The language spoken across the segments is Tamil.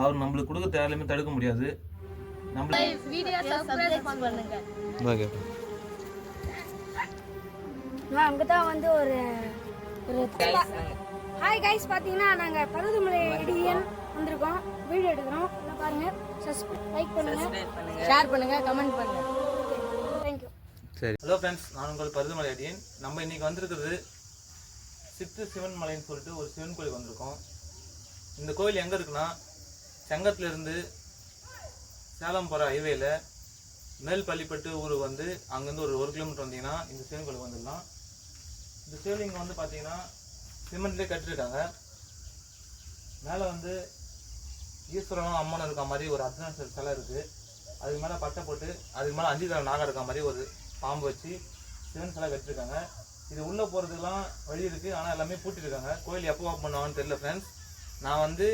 அவர் நம்மளுக்கு கொடுக்க யாராலையுமே தடுக்க முடியாது. நம்மளுக்கு வீடியோ சப்ஸ்கிரைப் பண்ணுங்க. ஓகே நான் அங்கே தான் வந்து ஒரு ஒரு ஹாய் கைஸ் பார்த்தீங்கன்னா நாங்கள் பருவதமலை இடியன் வந்திருக்கோம். வீடியோ எடுக்கிறோம். சப்ஸ்கிரைப் லைக் பண்ணுங்கள் ஷேர் பண்ணுங்க. கமெண்ட் பண்ணுங்க. தேங்க்யூ சரி. ஹலோ ஃப்ரெண்ட்ஸ் நான் உங்கள் பருதுமலை அடியன் நம்ம இன்னைக்கு வந்திருக்கிறது சித்து சிவன் மலைன்னு சொல்லிட்டு ஒரு சிவன் கோயிலுக்கு வந்திருக்கோம். இந்த கோயில் எங்கே இருக்குன்னா செங்கத்துலேருந்து சேலம் போகிற ஹைவேயில் மேல் பள்ளிப்பட்டு ஊர் வந்து அங்கேருந்து ஒரு ஒரு கிலோமீட்டர் வந்தீங்கன்னா இந்த சிவன் கோயிலுக்கு வந்துடலாம். இந்த சிவலிங்கம் வந்து பார்த்தீங்கன்னா சிமெண்ட்லேயே கட்டிருக்காங்க. மேலே வந்து ஈஸ்வரனும் அம்மனும் இருக்க மாதிரி ஒரு அர்த்தநாசர் சிலை இருக்குது அதுக்கு மேலே பட்டை போட்டு அதுக்கு மேலே அஞ்சு தலை நாகம் இருக்க மாதிரி ஒரு பாம்பு வச்சு சிவன் சிலை கட்டிருக்காங்க. இது உள்ளே போகிறதுக்கெலாம் வழி இருக்குது ஆனால் எல்லாமே பூட்டிருக்காங்க. கோயில் எப்போ ஓப்பன் பண்ணுவாங்கன்னு தெரியல ஃப்ரெண்ட்ஸ் நான் வந்து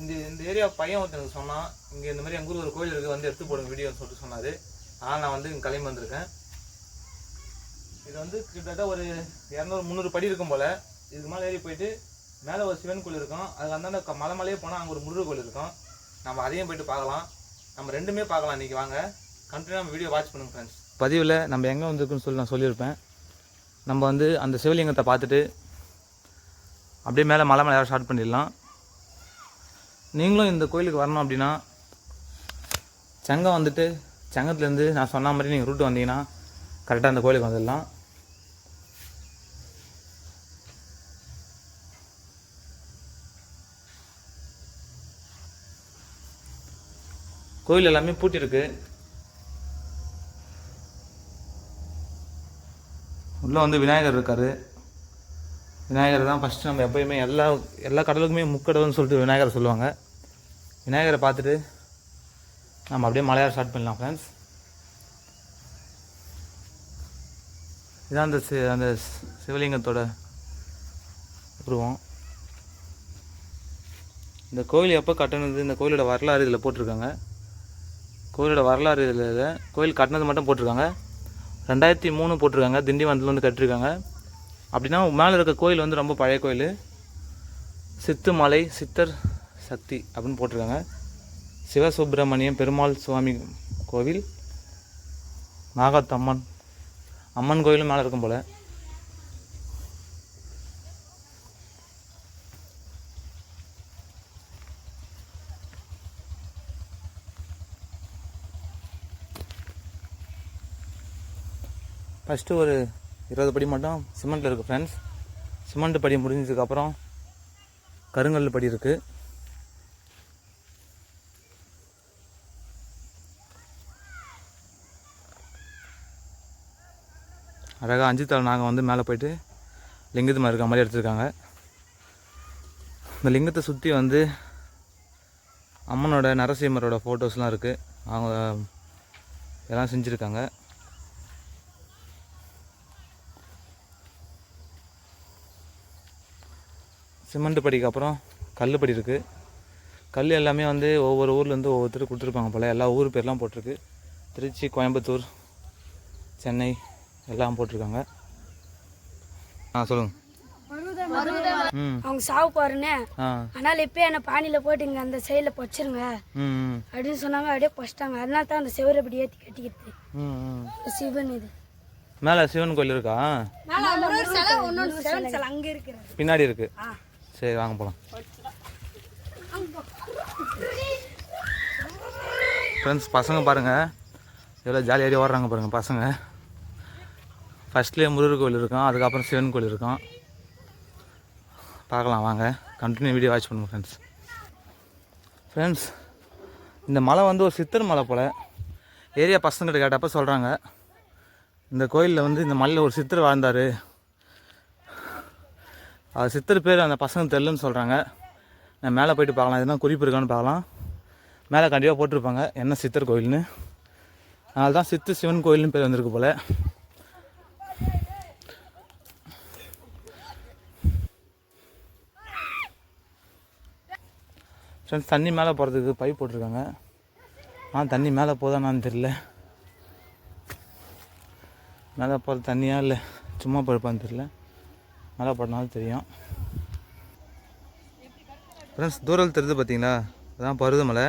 இந்த இந்த ஏரியா பையன் ஒருத்தன் சொன்னான் இங்கே இந்த மாதிரி எங்கள் ஊர் ஒரு கோயில் இருக்குது வந்து எடுத்து போடுங்க வீடியோன்னு சொல்லிட்டு சொன்னார். ஆனால் நான் வந்து இங்கே கிளம்பி வந்திருக்கேன். இது வந்து கிட்டத்தட்ட ஒரு இரநூறு முந்நூறு படி இருக்கும் போல். இதுக்கு மேலே ஏறி போயிட்டு மேலே ஒரு சிவன் கோயில் இருக்கும். அதுக்கு அந்தாண்ட மலை மலையே போனால் அங்கே ஒரு முருகர் கோயில் இருக்கும். நம்ம அதையும் போயிட்டு பார்க்கலாம். நம்ம ரெண்டுமே பார்க்கலாம் இன்றைக்கி வாங்க. கண்டினியூ நம்ம வீடியோ வாட்ச் பண்ணுங்க ஃப்ரெண்ட்ஸ் பதிவில் நம்ம எங்கே வந்திருக்குன்னு சொல்லி நான் சொல்லியிருப்பேன். நம்ம வந்து அந்த சிவலிங்கத்தை பார்த்துட்டு அப்படியே மேலே மலை மேலே ஸ்டார்ட் பண்ணிடலாம். நீங்களும் இந்த கோயிலுக்கு வரணும் அப்படின்னா செங்கம் வந்துட்டு செங்கத்துலேருந்து நான் சொன்ன மாதிரி நீங்கள் ரூட்டு வந்தீங்கன்னா கரெக்டாக அந்த கோயிலுக்கு வந்துடலாம். கோயில் எல்லாமே பூட்டிருக்கு. உள்ளே வந்து விநாயகர் இருக்கார். விநாயகர் தான் ஃபஸ்ட்டு நம்ம எப்பயுமே எல்லா எல்லா கடலுக்குமே முக்கடவுன்னு சொல்லிட்டு விநாயகரை சொல்லுவாங்க. விநாயகரை பார்த்துட்டு நம்ம அப்படியே மலையாளம் ஸ்டார்ட் பண்ணலாம் ஃப்ரெண்ட்ஸ் இதான் அந்த சி அந்த சிவலிங்கத்தோட உருவம். இந்த கோயில் எப்போ கட்டினது? இந்த கோயிலோட வரலாறு இதில் போட்டிருக்காங்க. கோயிலோட வரலாறு இதில் கோயில் கட்டினது மட்டும் போட்டிருக்காங்க. ரெண்டாயிரத்தி மூணு போட்டிருக்காங்க. திண்டிவனத்தில் வந்து கட்டிருக்காங்க. அப்படின்னா மேலே இருக்க கோயில் வந்து ரொம்ப பழைய கோயில். சித்துமலை சித்தர் சக்தி அப்படின்னு போட்டிருக்காங்க. சிவசுப்பிரமணியம் பெருமாள் சுவாமி கோவில் நாகத்தம்மன் அம்மன் கோயிலும் மேலே இருக்கும் போல். ஃபஸ்ட்டு ஒரு இருபது படி மட்டும் சிமெண்ட்டில் இருக்குது ஃப்ரெண்ட்ஸ் சிமெண்ட் படி முடிஞ்சதுக்கப்புறம் கருங்கல் படி இருக்குது அழகாக அஞ்சு தலை நாங்கள் வந்து மேலே போயிட்டு லிங்கத்துமா இருக்க மாதிரி எடுத்திருக்காங்க. இந்த லிங்கத்தை சுற்றி வந்து அம்மனோட நரசிம்மரோட ஃபோட்டோஸ்லாம் இருக்குது அவங்க எல்லாம் செஞ்சுருக்காங்க. சிமெண்ட் படிக்கு அப்புறம் கல் படி இருக்குது கல் எல்லாமே வந்து ஒவ்வொரு ஊர்லேருந்து ஒவ்வொருத்தர் கொடுத்துருப்பாங்க போல். எல்லா ஊர் பேர்லாம் போட்டிருக்கு. திருச்சி கோயம்புத்தூர் சென்னை எல்லாம் போட்டிருக்காங்க. ஆ சொல்லுங்கள் அவங்க சாவு பாருன்னு அதனால் இப்போ என்னை பானியில் போட்டு இங்கே அந்த சைடில் பொச்சிருங்க. அப்படின்னு சொன்னாங்க. அப்படியே பொச்சிட்டாங்க. அதனால தான் அந்த செவரை இப்படி ஏற்றி இந்த சிவன் இது. மேலே சிவன் கோயில் இருக்கா? பின்னாடி இருக்கு. சரி வாங்க போகலாம் ஃப்ரெண்ட்ஸ் பசங்க பாருங்கள் எவ்வளோ ஜாலியாக ஓடுறாங்க பாருங்கள் பசங்க. ஃபஸ்ட்லேயே முருகர் கோயில் இருக்கும் அதுக்கப்புறம் சிவன் கோயில் இருக்கும். பார்க்கலாம் வாங்க. கண்டினியூ வீடியோ வாட்ச் பண்ணுங்க ஃப்ரெண்ட்ஸ் ஃப்ரெண்ட்ஸ் இந்த மலை வந்து ஒரு சித்தர் மலை போல். ஏரியா பசங்கள்கிட்ட கேட்டப்போ சொல்கிறாங்க இந்த கோயிலில் வந்து இந்த மலையில் ஒரு சித்தர் வாழ்ந்தார். அது சித்தர் பேர் அந்த பசங்க தெரிலன்னு சொல்கிறாங்க நான் மேலே போயிட்டு பார்க்கலாம். எதுனா குறிப்பு இருக்கான்னு பார்க்கலாம். மேலே கண்டிப்பாக போட்டிருப்பாங்க. என்ன சித்தர் கோயில்னு. அதனால தான் சித்து சிவன் கோயில்னு பேர் வந்திருக்கு போல். ஃப்ரெண்ட்ஸ் தண்ணி மேலே போகிறதுக்கு பைப் போட்டிருக்காங்க. ஆனால் தண்ணி மேலே போதானான்னு தெரியல. மேலே போகிறது தண்ணியாக இல்லை சும்மா பழுப்பான்னு தெரியல. மழை போடனாலும் தெரியும். ஃப்ரெண்ட்ஸ் தூரத்தில் தெரியுது பார்த்தீங்களா அதான் பருவமலை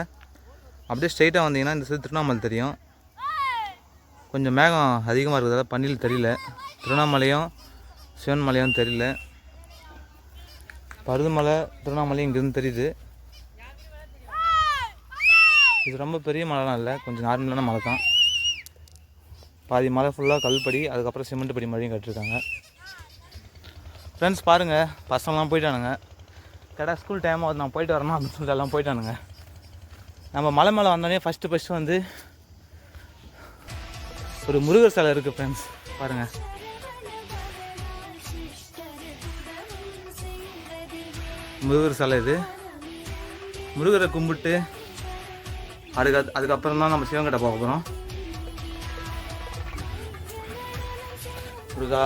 அப்படியே ஸ்ட்ரைட்டாக வந்தீங்கன்னா இந்த சைடு திருவண்ணாமலை தெரியும். கொஞ்சம் மேகம் அதிகமாக இருக்கிறதால பன்னியில் தெரியல. திருவண்ணாமலையும் சிவன் மலையும் தெரியல. பருதமலை திருவண்ணாமலை இங்கேருந்து தெரியுது. இது ரொம்ப பெரிய மலைலாம் இல்லை கொஞ்சம் நார்மலான மலை தான் பாதி மலை ஃபுல்லாக கல்படி அதுக்கப்புறம் சிமெண்ட் படி மாதிரியும் கட்டிருக்காங்க ஃப்ரெண்ட்ஸ் பாருங்கள் பசங்களாம் போயிட்டானுங்க. கடை ஸ்கூல் டைம் ஆகுது. நான் போயிட்டு வரணும் அப்படின்னு சொல்லிட்டு எல்லாம் போயிட்டானுங்க. நம்ம மலை மேலே வந்தோடனே ஃபஸ்ட்டு ஃபஸ்ட்டு வந்து ஒரு முருகர் சிலை இருக்குது ஃப்ரெண்ட்ஸ் பாருங்கள் முருகர் சிலை இது. முருகரை கும்பிட்டு அதுக்கு அதுக்கப்புறம் தான் நம்ம சிவன்கிட்ட போக போகிறோம் முருகா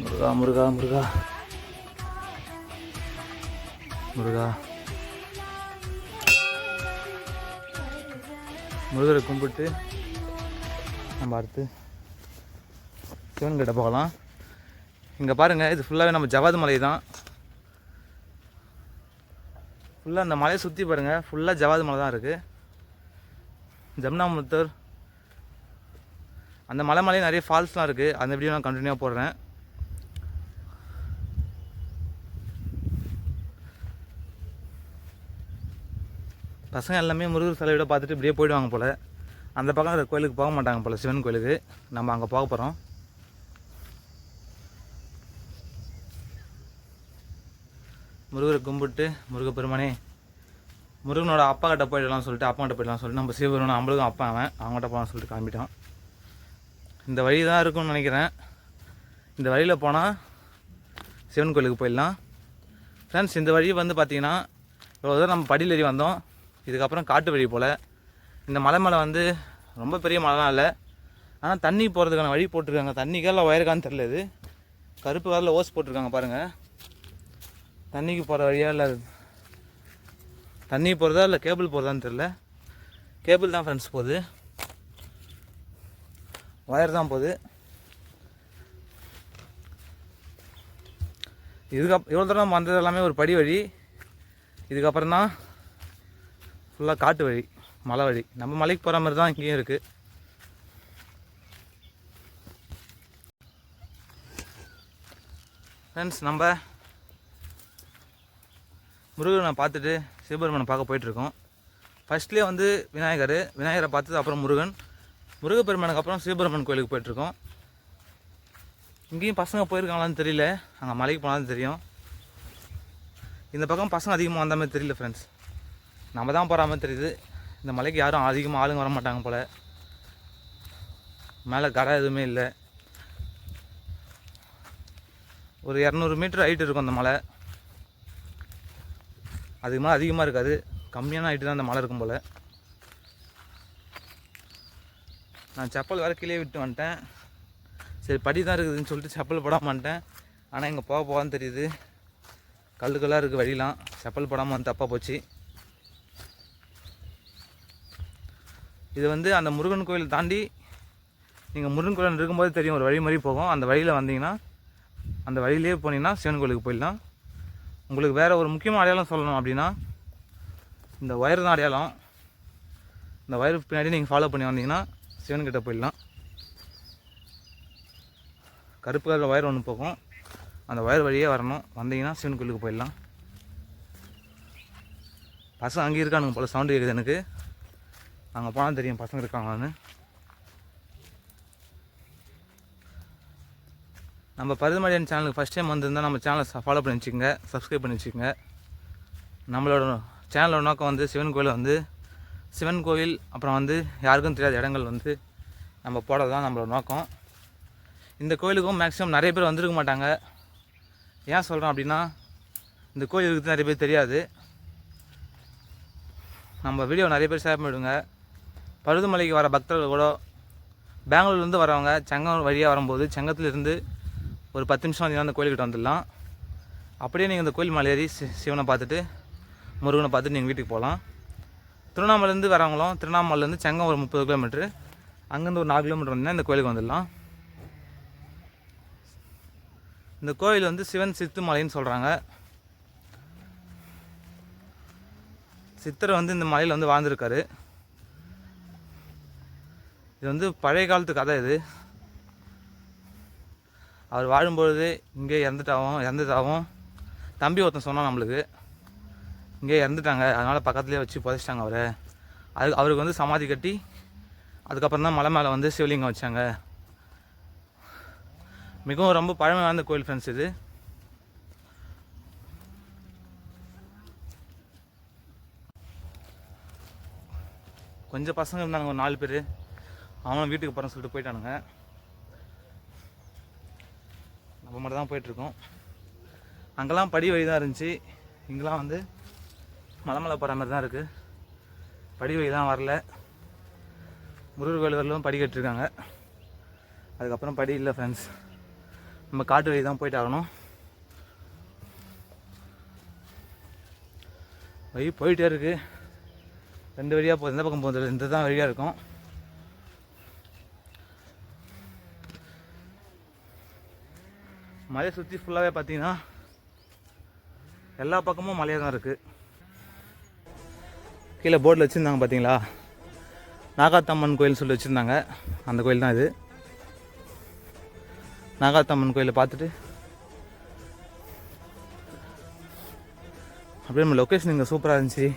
முருகா முருகா முருகா. முருகா. முருகரை கும்பிட்டு நம்ம அடுத்து சிவன் கிட்ட போகலாம். இங்கே பாருங்கள் இது ஃபுல்லாகவே நம்ம ஜவாது மலை தான். ஃபுல்லாக அந்த மலையை சுற்றி பாருங்கள் ஃபுல்லாக ஜவாது மலை தான் இருக்குது ஜம்னாமுத்தர். அந்த மலை மலையே நிறைய ஃபால்ஸ்லாம் இருக்குது அந்த வீடியோ நான் கண்டினியூவாக போடுறேன். பசங்க எல்லாமே முருகர் சிலையோட பார்த்துட்டு இப்படியே போயிடுவாங்க போல். அந்த பக்கம் அந்த கோயிலுக்கு போக மாட்டாங்க போல் சிவன் கோயிலுக்கு. நம்ம அங்கே போக போகிறோம் முருகரை கும்பிட்டு முருகப்பெருமானே முருகனோட அப்பா கிட்ட போயிடலாம் சொல்லிட்டு அப்பா கிட்ட போயிடலாம்னு சொல்லிட்டு நம்ம சிவபெருமான் நம்மளுக்கும் அப்பா அவன். அவங்ககிட்ட போகலாம்னு சொல்லிட்டு கிளம்பிட்டோம் இந்த வழி தான் இருக்கும்னு நினைக்கிறேன். இந்த வழியில் போனால் சிவன் கோயிலுக்கு போயிடலாம். ஃப்ரெண்ட்ஸ் இந்த வழி வந்து பார்த்தீங்கன்னா இவ்வளோ தூரம் நம்ம படியில் ஏறி வந்தோம். இதுக்கப்புறம் காட்டு வழி போல். இந்த மலை மேலே வந்து ரொம்ப பெரிய மலைலாம் இல்லை. ஆனால் தண்ணி போகிறதுக்கான வழி போட்டிருக்காங்க. தண்ணிக்கெல்லாம் ஒயருக்கான்னு தெரியல இது. கருப்பு கலரில் ஓஸ் போட்டிருக்காங்க பாருங்கள் தண்ணிக்கு போகிற வழியா இல்லை தண்ணி போகிறதா இல்லை கேபிள் போகிறதான்னு தெரில கேபிள் தான் ஃப்ரெண்ட்ஸ் போகுது. ஒயர் தான் போகுது. இதுக்கப் இவ்வளோ தூரம் வந்தது எல்லாமே ஒரு படி வழி இதுக்கப்புறம் தான் ஃபுல்லாக காட்டு வழி மலை வழி. நம்ம மலைக்கு போகிற மாதிரி தான் இங்கேயும் இருக்குது ஃப்ரெண்ட்ஸ் நம்ம முருகனை பார்த்துட்டு சிவபெருமனை பார்க்க போயிட்டுருக்கோம். ஃபர்ஸ்ட்லேயே வந்து விநாயகர் விநாயகரை பார்த்தது அப்புறம் முருகன். முருகப்பெருமானுக்கு அப்புறம் சிவபெருமன் கோயிலுக்கு போயிட்டுருக்கோம். இங்கேயும் பசங்க போயிருக்காங்களான்னு தெரியல. அங்கே மலைக்கு போனாலும் தெரியும். இந்த பக்கம் பசங்க அதிகமாக வந்த மாதிரி தெரியல ஃப்ரெண்ட்ஸ் நம்ம தான் போகிற மாதிரி தெரியுது. இந்த மலைக்கு யாரும் அதிகமாக ஆளுங்க வர மாட்டாங்க போல். மேலே கடை எதுவுமே இல்லை. ஒரு இரநூறு மீட்டர் ஹைட் இருக்கும் அந்த மலை. அதுக்கு மேலே அதிகமாக இருக்காது. கம்மியான ஹைட்டு தான் அந்த மலை இருக்கும் போல். நான் செப்பல் வேறு கீழே விட்டு வந்துட்டேன். சரி படி தான் இருக்குதுன்னு சொல்லிட்டு செப்பல் போடாம வந்துட்டேன். ஆனால் இங்கே போக போகான்னு தெரியுது. கல்லுக்கெல்லாம் கல்லாக இருக்குது வழிலாம் செப்பல் போடாமல் வந்து தப்பாக போச்சு. இது வந்து அந்த முருகன் கோயில் தாண்டி நீங்கள் முருகன் கோயில் இருக்கும்போது தெரியும் ஒரு வழி மாதிரி போகும். அந்த வழியில் வந்தீங்கன்னா அந்த வழியிலே போனீங்கன்னா சிவன் கோயிலுக்கு போயிடலாம். உங்களுக்கு வேறு ஒரு முக்கியமான அடையாளம் சொல்லணும் அப்படின்னா இந்த ஒயர் தான் அடையாளம். இந்த ஒயர் பின்னாடி நீங்கள் ஃபாலோ பண்ணி வந்தீங்கன்னா சிவன்கிட்ட போயிடலாம். கருப்பு கலர் ஒயர் ஒன்று போகும். அந்த ஒயர் வழியே வரணும். வந்தீங்கன்னா சிவன் கோயிலுக்கு போயிடலாம். பசங்க அங்கே இருக்கானுங்க போல் சவுண்டு கேட்குது எனக்கு. அங்கே போனால் தெரியும் பசங்க இருக்காங்களான்னு. நம்ம பருதுமலையன் சேனலுக்கு ஃபஸ்ட் டைம் வந்திருந்தால் நம்ம சேனலை ஃபாலோ பண்ணி வச்சுக்கோங்க சப்ஸ்கிரைப் பண்ணி வச்சுக்கோங்க. நம்மளோட சேனலோட நோக்கம் வந்து சிவன் கோயில் வந்து சிவன் கோயில் அப்புறம் வந்து யாருக்கும் தெரியாத இடங்கள் வந்து நம்ம போடுறது தான் நம்மளோட நோக்கம். இந்த கோயிலுக்கும் மேக்ஸிமம் நிறைய பேர் வந்திருக்க மாட்டாங்க. ஏன் சொல்கிறோம் அப்படின்னா இந்த கோயில் இருக்குது நிறைய பேர் தெரியாது. நம்ம வீடியோ நிறைய பேர் ஷேர் பண்ணிவிடுங்க பருவமலைக்கு வர பக்தர்கள் கூட பெங்களூர்லேருந்து வரவங்க செங்கம் வழியாக வரும்போது செங்கத்துலேருந்து ஒரு பத்து நிமிஷம் வந்தீங்கன்னா அந்த கோயில்கிட்ட வந்துடலாம். அப்படியே நீங்கள் இந்த கோயில் மலை ஏறி சி- சிவனை பார்த்துட்டு முருகனை பார்த்துட்டு நீங்கள் வீட்டுக்கு போகலாம். திருவண்ணாமலேருந்து வரவங்களும் திருவண்ணாமலேருந்து செங்கம் ஒரு முப்பது கிலோமீட்ரு அங்கேருந்து ஒரு நாலு கிலோமீட்டர் வந்தீங்கன்னா இந்த கோயிலுக்கு வந்துடலாம். இந்த கோயில் வந்து சிவன் சித்து மலைன்னு சொல்கிறாங்க சித்தர் வந்து இந்த மலையில் வந்து வாழ்ந்திருக்காரு. இது வந்து பழைய காலத்து கதை இது. அவர் வாழும்பொழுது இங்கே இறந்துட்டாவும் இறந்துட்டாவும். தம்பி ஒருத்தன் சொன்னான் நம்மளுக்கு. இங்கே இறந்துட்டாங்க அதனால் பக்கத்துலேயே வச்சு புதைச்சிட்டாங்க அவரை. அது அவருக்கு வந்து சமாதி கட்டி அதுக்கப்புறம் தான் மலை மேலே வந்து சிவலிங்கம் வச்சாங்க. மிகவும் ரொம்ப பழமை வாய்ந்த கோயில் ஃப்ரெண்ட்ஸ் இது. கொஞ்சம் பசங்க இருந்தாங்க ஒரு நாலு பேர். அவனும் வீட்டுக்கு போகிறேன்னு சொல்லிட்டு போயிட்டானுங்க. நம்ம மட்டும் தான் போயிட்டுருக்கோம். அங்கெல்லாம் படி வழி தான் இருந்துச்சு. இங்கெல்லாம் வந்து மலை மலை போகிற மாதிரி தான் இருக்குது படி வழி தான் வரல. முருகர் கோயில் வரலும் படி கட்டிருக்காங்க. அதுக்கப்புறம் படி இல்லை ஃப்ரெண்ட்ஸ் நம்ம காட்டு வழி தான் போயிட்டு ஆகணும். வழி போயிட்டே இருக்குது ரெண்டு வழியாக போகுது. எந்த பக்கம் போகுது. இந்த தான் வழியாக இருக்கும். மலையை சுற்றி ஃபுல்லாகவே பார்த்தீங்கன்னா எல்லா பக்கமும் மலையாக தான் இருக்குது கீழே போர்டில் வச்சுருந்தாங்க பார்த்தீங்களா? நாகாத்தம்மன் கோயில்னு சொல்லி வச்சுருந்தாங்க. அந்த கோயில் தான் இது. நாகாத்தம்மன் கோயிலை பார்த்துட்டு அப்படியே நம்ம லொக்கேஷன் இங்கே சூப்பராக இருந்துச்சு.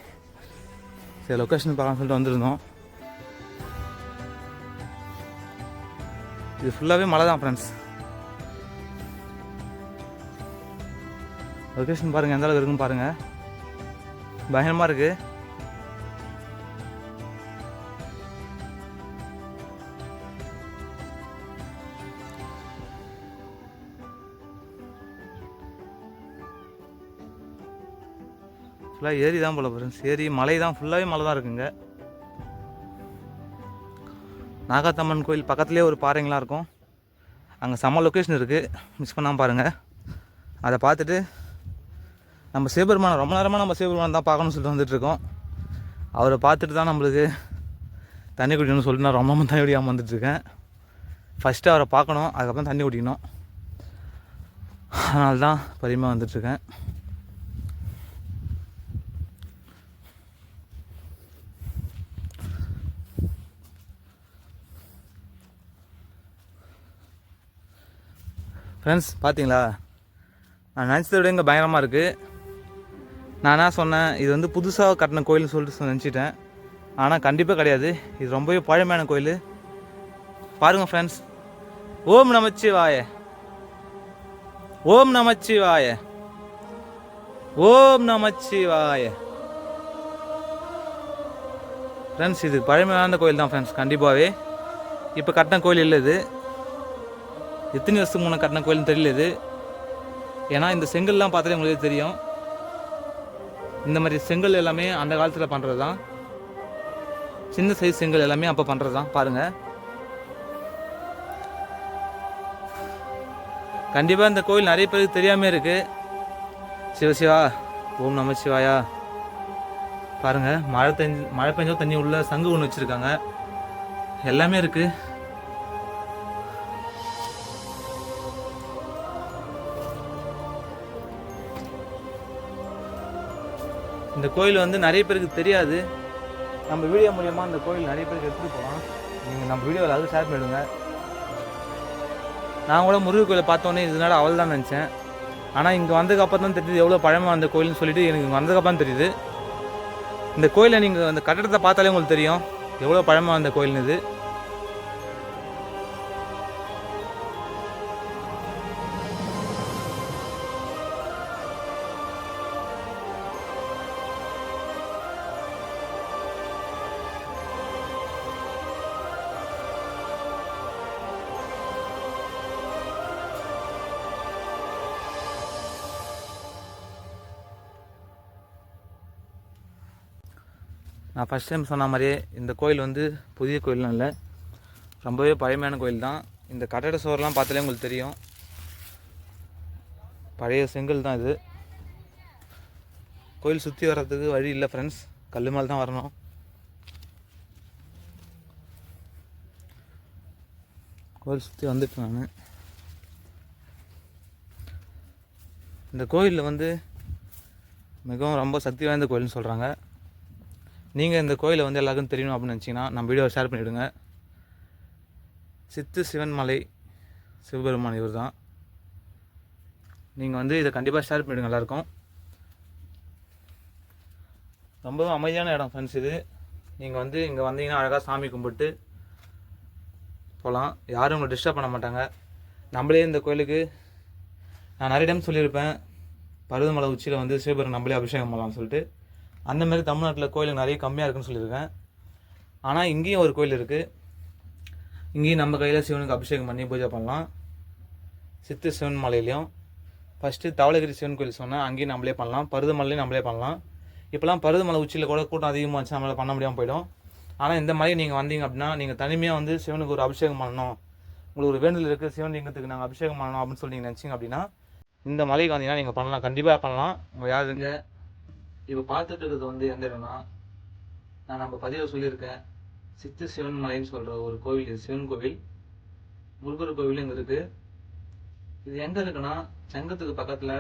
சரி லொக்கேஷன் பார்க்கலாம் சொல்லிட்டு வந்திருந்தோம். இது ஃபுல்லாகவே மலை தான் ஃப்ரெண்ட்ஸ் லொக்கேஷன் பாருங்கள் எந்த அளவுக்கு இருக்குன்னு பாருங்கள் பயங்கரமாக இருக்குது ஃபுல்லாக ஏரி தான் போல ஃப்ரெண்ட்ஸ் ஏரி மலை தான் ஃபுல்லாகவே மலை தான் இருக்குங்க. நாகாத்தம்மன் கோயில் பக்கத்துலேயே ஒரு பாறைங்களாம் இருக்கும். அங்கே செம்ம லொக்கேஷன் இருக்குது மிஸ் பண்ணாமல் பாருங்கள் அதை பார்த்துட்டு நம்ம சிவபெருமானை ரொம்ப நேரமாக நம்ம சிவபெருமான் தான் பார்க்கணும்னு சொல்லிட்டு வந்துட்டுருக்கோம். அவரை பார்த்துட்டு தான் நம்மளுக்கு தண்ணி குடிக்கணும்னு சொல்லிட்டு நான் ரொம்ப தண்ணி குடிக்காமல் வந்துட்டுருக்கேன். ஃபஸ்ட்டு அவரை பார்க்கணும் அதுக்கப்புறம் தண்ணி குடிக்கணும். அதனால தான் பொறுமையாக வந்துட்டுருக்கேன். ஃப்ரெண்ட்ஸ் பார்த்தீங்களா நான் நினச்சதை விட இங்கே பயங்கரமாக இருக்குது நான் என்ன சொன்னேன் இது வந்து புதுசாக கட்டின கோயில்னு சொல்லிட்டு நினச்சிட்டேன். ஆனால் கண்டிப்பாக கிடையாது. இது ரொம்பவே பழமையான கோயில். பாருங்கள் ஃப்ரெண்ட்ஸ் ஓம் நமச்சிவாய. ஓம் நமச்சிவாய. ஓம் நமச்சிவாய. ஃப்ரெண்ட்ஸ் இது பழமையான கோயில் தான் ஃப்ரெண்ட்ஸ் கண்டிப்பாகவே இப்போ கட்டின கோயில் இல்லை இது. எத்தனை வருஷத்துக்கு முன்னே கட்டின கோயில்னு தெரியல இது. ஏன்னா இந்த செங்கல்லாம் பார்த்தாலே உங்களுக்கு தெரியும். இந்த மாதிரி செங்கல் எல்லாமே அந்த காலத்தில் பண்ணுறது தான் சின்ன சைஸ் செங்கல் எல்லாமே அப்போ பண்ணுறது தான் பாருங்கள் கண்டிப்பாக இந்த கோயில் நிறைய பேருக்கு தெரியாமல் இருக்குது சிவசிவா ஓம் நம சிவாயா. பாருங்கள் மழை பெஞ்சு மழை பெஞ்சோ தண்ணி உள்ள சங்கு ஒன்று வச்சுருக்காங்க. எல்லாமே இருக்குது இந்த கோயில் வந்து நிறைய பேருக்கு தெரியாது. நம்ம வீடியோ மூலியமாக இந்த கோயில் நிறைய பேருக்கு எடுத்துகிட்டு போகலாம் நீங்கள் நம்ம வீடியோவில் அது ஷேர் பண்ணிடுங்க. நான் கூட முருகர் கோயிலை பார்த்தோன்னே இதனால அவள் தான் நினச்சேன். ஆனால் இங்கே வந்ததுக்கப்புறம் தான் தெரியுது எவ்வளோ பழமை அந்த கோயில்னு சொல்லிட்டு எனக்கு இங்கே வந்ததுக்கப்புறம் தெரியுது. இந்த கோயிலை நீங்கள் அந்த கட்டடத்தை பார்த்தாலே உங்களுக்கு தெரியும். எவ்வளோ பழமை அந்த கோயில்னு இது. நான் ஃபஸ்ட் டைம் சொன்ன மாதிரியே இந்த கோயில் வந்து புதிய கோயில்லாம் இல்லை. ரொம்பவே பழமையான கோயில் தான் இந்த கட்டட சுவர்லாம் பார்த்தாலே உங்களுக்கு தெரியும். பழைய செங்கல் தான் இது. கோயில் சுற்றி வர்றதுக்கு வழி இல்லை ஃப்ரெண்ட்ஸ் கல் மேலே தான் வரணும். கோயில் சுற்றி வந்துட்டு நான். இந்த கோயிலில் வந்து மிகவும் ரொம்ப சக்தி வாய்ந்த கோயில்னு சொல்கிறாங்க நீங்கள் இந்த கோயிலை வந்து எல்லாருக்கும் தெரியணும் அப்படின்னு நினச்சிங்கன்னா நம்ம வீடியோவை ஷேர் பண்ணிவிடுங்க சித்து சிவன்மலை சிவபெருமான் இவர் தான் நீங்கள் வந்து இதை கண்டிப்பாக ஷேர் பண்ணிவிடுங்க எல்லாருக்கும். ரொம்பவும் அமைதியான இடம் ஃப்ரெண்ட்ஸ் இது. நீங்கள் வந்து இங்கே வந்தீங்கன்னா அழகாக சாமி கும்பிட்டு போகலாம் யாரும் உங்களை டிஸ்டர்ப் பண்ண மாட்டாங்க. நம்மளே இந்த கோயிலுக்கு நான் நிறைய டைம் சொல்லியிருப்பேன். பருவமலை உச்சியில் வந்து சிவபெருமான் நம்மளே அபிஷேகம் பண்ணலாம்னு சொல்லிட்டு. அந்த மாதிரி தமிழ்நாட்டில் கோயில் நிறைய கம்மியாக இருக்குன்னு சொல்லியிருக்கேன். ஆனால் இங்கேயும் ஒரு கோயில் இருக்குது இங்கேயும் நம்ம கையில் சிவனுக்கு அபிஷேகம் பண்ணி பூஜை பண்ணலாம். சித்து சிவன் மலையிலையும். ஃபஸ்ட்டு தவளகிரி சிவன் கோயில் சொன்னேன் அங்கேயும் நம்மளே பண்ணலாம். பருதமலையும் நம்மளே பண்ணலாம். இப்போலாம் பருதமலை உச்சியில் கூட கூட்டம் அதிகமாக இருந்துச்சு நம்மளால் பண்ண முடியாமல் போயிடும். ஆனால் இந்த மாதிரி நீங்கள் வந்தீங்க அப்படின்னா நீங்கள் தனிமையாக வந்து சிவனுக்கு ஒரு அபிஷேகம் பண்ணணும். உங்களுக்கு ஒரு வேண்டுதல் இருக்குது சிவன் லிங்கத்துக்கு நாங்கள் அபிஷேகம் பண்ணணும் அப்படின்னு சொல்லி நீங்கள் நினச்சிங்க அப்படின்னா இந்த மலைக்கு வந்தீங்கன்னா நீங்கள் பண்ணலாம். கண்டிப்பாக பண்ணலாம். உங்கள் யாருங்க இப்போ பார்த்துட்டு இருக்கிறது வந்து எந்த இடம்னா நான் நம்ம பதிவில் சொல்லியிருக்கேன் சித்து சிவன் மலைன்னு சொல்கிற ஒரு கோவில் இது சிவன் கோவில். முருகர் கோவில் இங்கே இருக்குது இது எங்கே இருக்குன்னா செங்கத்துக்கு பக்கத்தில்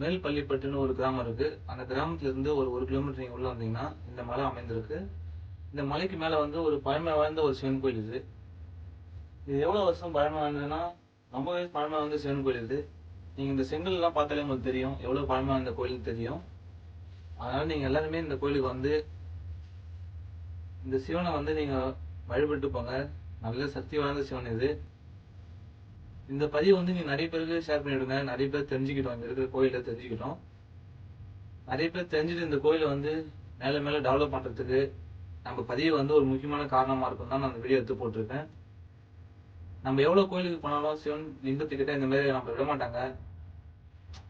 மேல்பள்ளிப்பட்டுன்னு ஒரு கிராமம் இருக்குது அந்த கிராமத்துலேருந்து ஒரு ஒரு கிலோமீட்டர் நீங்கள் உள்ளே வந்தீங்கன்னா இந்த மலை அமைந்திருக்கு. இந்த மலைக்கு மேலே வந்து ஒரு பழமை வாய்ந்த ஒரு சிவன் கோயில் இது. இது எவ்வளோ வருஷம் பழமை வாய்ந்ததுன்னா ரொம்பவே பழமை வாய்ந்த சிவன் கோயில் இது. நீங்கள் இந்த செங்கல்லாம் பார்த்தாலே உங்களுக்கு தெரியும் எவ்வளோ பழமை வாய்ந்த கோயில் தெரியும். அதனால் நீங்கள் எல்லாருமே இந்த கோயிலுக்கு வந்து இந்த சிவனை வந்து நீங்கள் வழிபட்டு போங்க. நல்ல சக்தி வாய்ந்த சிவன் இது. இந்த பதிவு வந்து நீங்கள் நிறைய பேருக்கு ஷேர் பண்ணிவிடுங்க நிறைய பேர் தெரிஞ்சுக்கிட்டோம். இங்க இருக்கிற கோயிலை தெரிஞ்சுக்கிட்டோம். நிறைய பேர் தெரிஞ்சுட்டு இந்த கோயிலை வந்து மேலே மேலே டெவலப் பண்ணுறதுக்கு நம்ம பதிவு வந்து ஒரு முக்கியமான காரணமாக இருக்கும் தான் நான் அந்த வீடியோ எடுத்து போட்டிருக்கேன். நம்ம எவ்வளோ கோயிலுக்கு போனாலும் சிவன் லிங்கத்துக்கிட்ட இந்த மாதிரி நம்ம விட மாட்டாங்க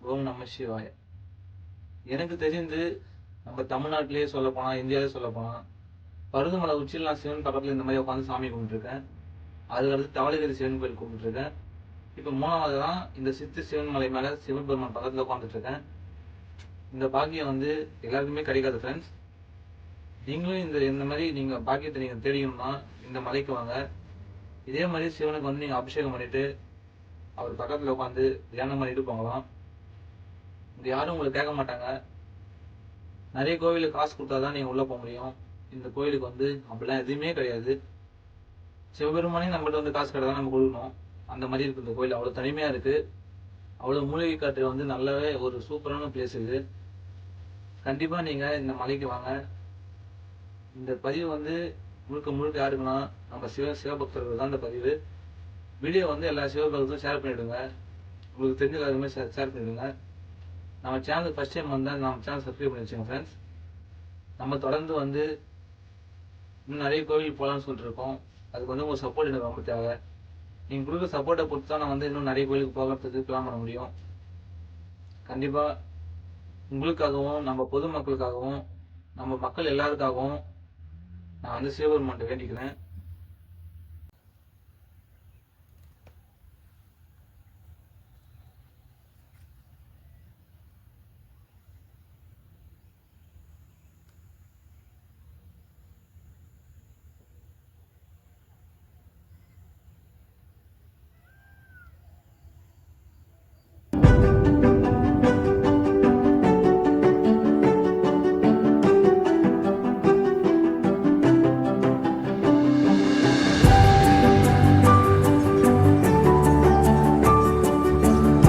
ஓம் நம சிவாய. எனக்கு தெரிந்து நம்ம தமிழ்நாட்டிலேயே சொல்ல போனால் இந்தியாவிலே சொல்ல போனால் பருதுமலை உச்சியில் நான் சிவன் பக்கத்தில் இந்த மாதிரி உட்காந்து சாமி கும்பிட்டுருக்கேன். அதுக்கடுத்து தவளகிரி சிவன் கோயில் கும்பிட்டுருக்கேன். இப்போ மூணாவது தான் இந்த சித்து சிவன் மலை மேலே சிவபெருமான் பக்கத்தில் உட்காந்துட்ருக்கேன் இந்த பாக்கியம் வந்து எல்லாருக்குமே கிடைக்காது ஃப்ரெண்ட்ஸ் நீங்களும் இந்த இந்த மாதிரி நீங்கள் பாக்கியத்தை நீங்கள் தெரியணும்னா இந்த மலைக்கு வாங்க. இதே மாதிரி சிவனுக்கு வந்து நீங்கள் அபிஷேகம் பண்ணிட்டு அவர் பக்கத்தில் உட்காந்து தியானம் பண்ணிட்டு போகலாம் இங்கே யாரும் உங்களை கேட்க மாட்டாங்க. நிறைய கோவிலுக்கு காசு கொடுத்தா தான் நீங்கள் உள்ளே போக முடியும். இந்த கோயிலுக்கு வந்து அப்படிலாம் எதுவுமே கிடையாது. சிவபெருமானே நம்மகிட்ட வந்து காசு கடை தான் நம்ம கொடுக்கணும். அந்த மாதிரி இருக்குது இந்த கோயில் அவ்வளோ தனிமையாக இருக்குது அவ்வளோ மூலிகை காற்று வந்து நல்லாவே ஒரு சூப்பரான பிளேஸ் இது. கண்டிப்பாக நீங்கள் இந்த மலைக்கு வாங்க. இந்த பதிவு வந்து முழுக்க முழுக்க யாருக்குன்னா நம்ம சிவ சிவபக்தர்கள் தான் இந்த பதிவு. வீடியோ வந்து எல்லா சிவபக்தரும் ஷேர் பண்ணிவிடுங்க உங்களுக்கு தெரிஞ்ச எல்லாருமே ஷேர் பண்ணிவிடுங்க நம்ம சேனலுக்கு ஃபஸ்ட் டைம் வந்தால் நம்ம சேனல் சப்ஸ்கிரைப் பண்ணி வச்சுக்கோங்க ஃப்ரெண்ட்ஸ் நம்ம தொடர்ந்து வந்து இன்னும் நிறைய கோவில் போகலான்னு சொல்லிட்டு இருக்கோம். அதுக்கு வந்து உங்கள் சப்போர்ட் எனக்கு ரொம்ப தேவை. நீங்கள் கொடுக்குற சப்போர்ட்டை பொறுத்து தான் நான் வந்து இன்னும் நிறைய கோயிலுக்கு போகிறதுக்கு பிளான் பண்ண முடியும். கண்டிப்பாக உங்களுக்காகவும் நம்ம பொதுமக்களுக்காகவும் நம்ம மக்கள் எல்லாருக்காகவும் நான் வந்து சிவபெருமான்ட்ட வேண்டிக்கிறேன்.